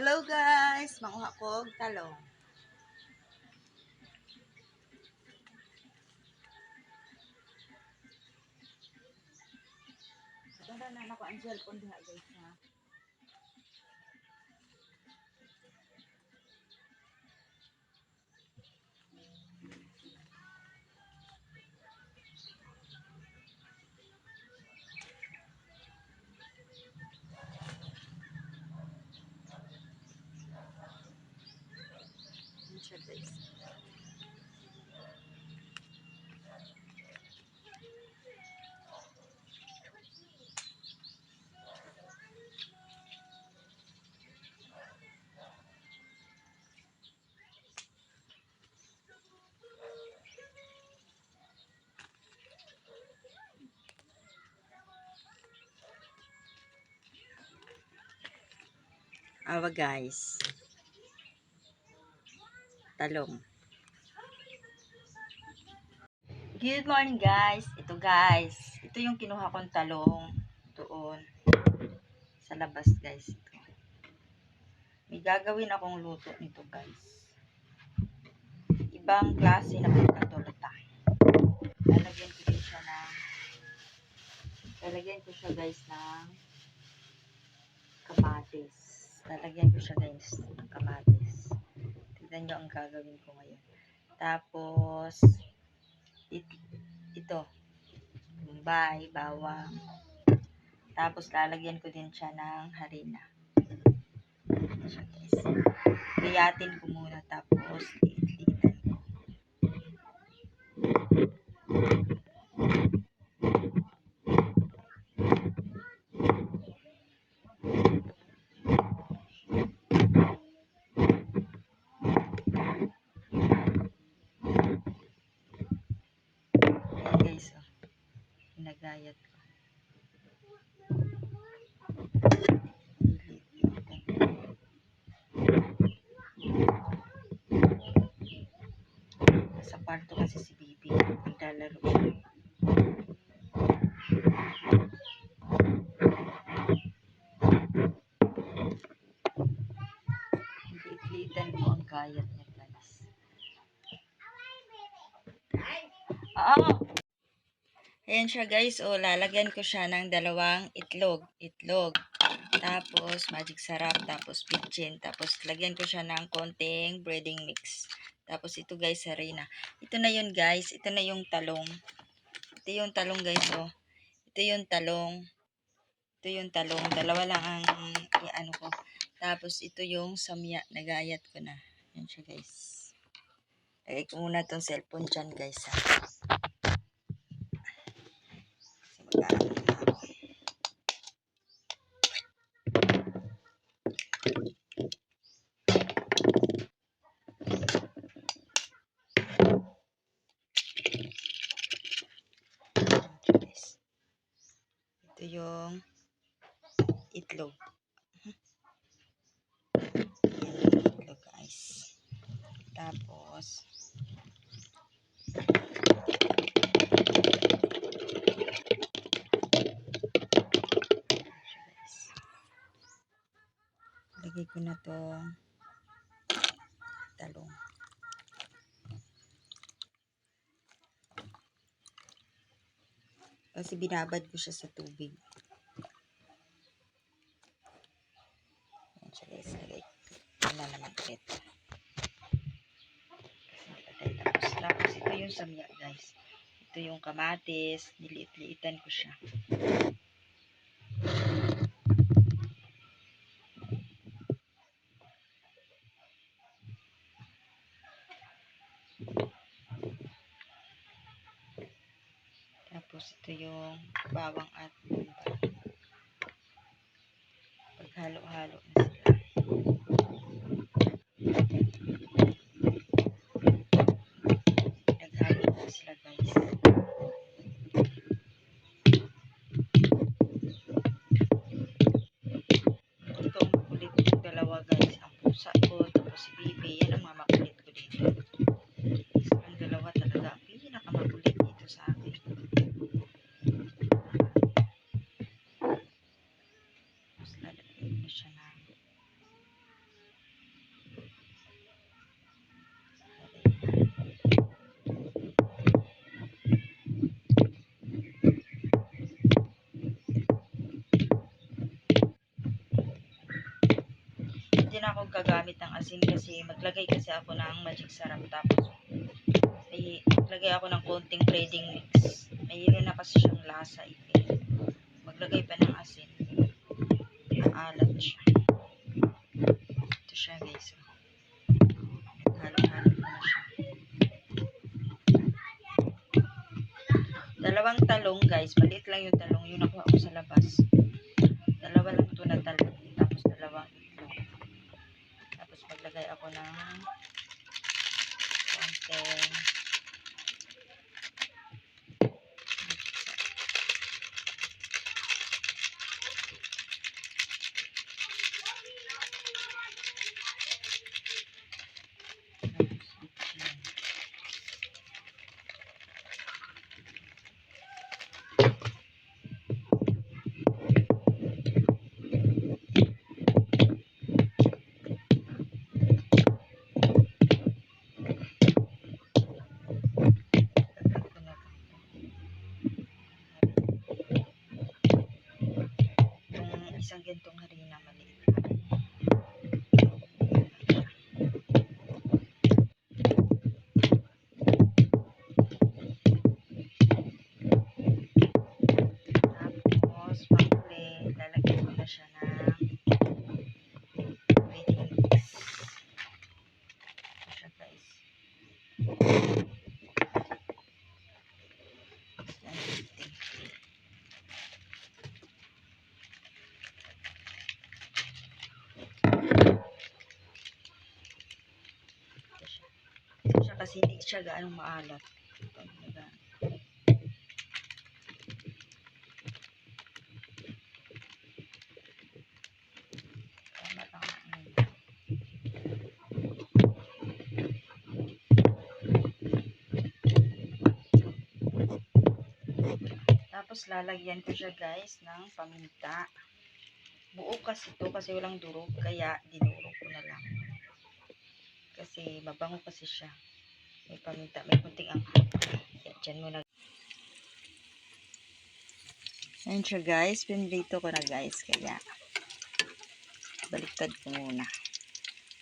Hello guys! Makuha ko talong. Tanda na ako ang cellphone diha guys ha. Awa guys. Talong. Good morning guys. Ito guys. Ito yung kinuha kong talong. Doon. Sa labas guys. Ito. May gagawin akong luto nito guys. Ibang klase na pagkatulata. Lalagyan ko siya ng lalagyan ko siya guys ng kamatis. Lalagyan ko siya guys ng kamatis. Tignan nyo ang gagawin ko ngayon. Tapos, it, ito, bombay, bawang. Tapos, lalagyan ko din siya ng harina. Ayan siya guys. Liyatin ko muna tapos, liit-liitan ko. Ayan guys, oh. Pinagayat ko. Sa kwarto kasi si Bibi. Naglalaro siya. Liit-liitan ko ang gayat niya guys. Oo. Ayan siya guys. O, lalagyan ko siya ng dalawang itlog. Itlog. Tapos, magic sarap. Tapos, bitchin. Tapos, lagyan ko siya ng konting breading mix. Tapos, ito guys, harina. Ito na yun guys. Ito na yung talong. Ito yung talong guys. O. Ito yung talong. Ito yung talong. Dalawa lang ang ano ko. Tapos, ito yung samya. Nagayat ko na. Yan siya guys. Lagay ko muna tong cellphone dyan guys ha. Kasi mag-aaral na ako. Ayan siya, guys. Ito yung itlog. Ayan itlog guys. Tapos. Lagay ko na to talong. Kasi binabad ko siya sa tubig. Ayan siya guys. Lagay ko na naman ulit. Kasi nilagay tapos. Tapos samya guys. Ito yung kamatis. Niliit-liitan ko siya. Tapos ito yung bawang at lumba. Paghalo-halo ako ng asin kasi maglagay kasi ako ng magic sarap tapos may maglagay ako ng konting breading mix. Mayroon na kasi siyang lasa ito. Maglagay pa ng asin. Maalat siya. Ito siya guys. oh. Halo-halo. Dalawang talong guys. Maliit lang yung talong. Ng konting isang gintong harina maliit. Kasi hindi siya gaano maalat. Tapos lalagyan ko siya guys ng paminta. Buo kasi to kasi walang durog kaya dinurog ko na lang. Kasi mabango kasi siya. May paminta, may kunting anghang. Yan, dyan muna. Ayan siya guys, pinrito ko na guys. Kaya baliktad ko muna.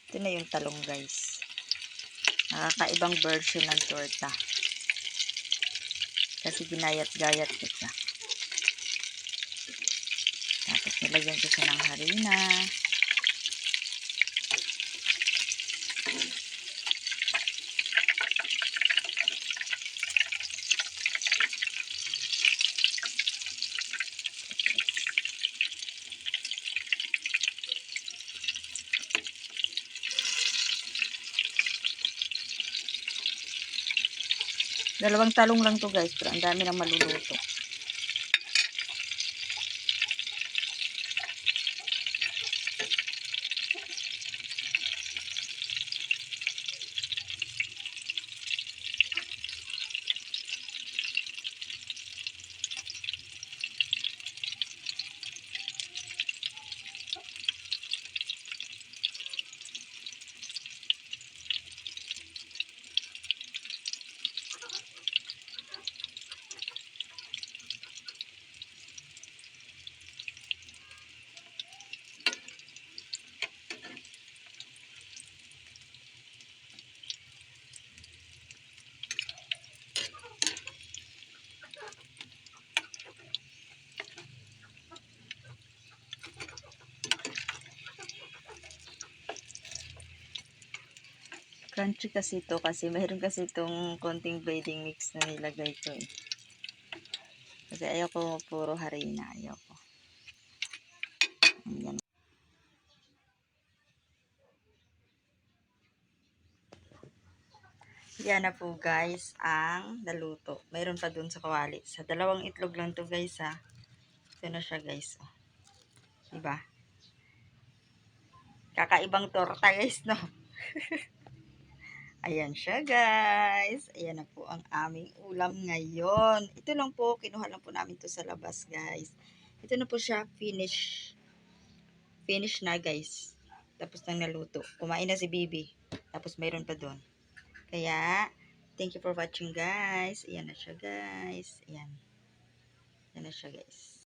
Ito na yung talong guys. Nakakaibang version ng torta. Kasi ginayat-gayat ko siya. Tapos nilagyan ko siya ng harina. Dalawang talong lang to guys, pero ang dami nang maluluto. Crunchy kasi ito kasi mayroon kasi itong konting breading mix na nilagay ko eh. Kasi ayoko puro harina, ayoko. Ayan. Yan na po guys ang naluto. Mayroon pa dun sa kawali. Sa dalawang itlog lang to guys ha. Ito na siya guys. Oh. Diba? Kakaibang torta guys no. Ayan siya guys. Ayan na po ang aming ulam ngayon. Ito lang po. Kinuha lang po namin to sa labas guys. Ito na po siya. Finish. Finish na guys. Tapos nang naluto. Kumain na si Bibi. Tapos mayroon pa doon. Kaya, thank you for watching guys. Ayan na siya guys. Ayan. Ayan na siya guys.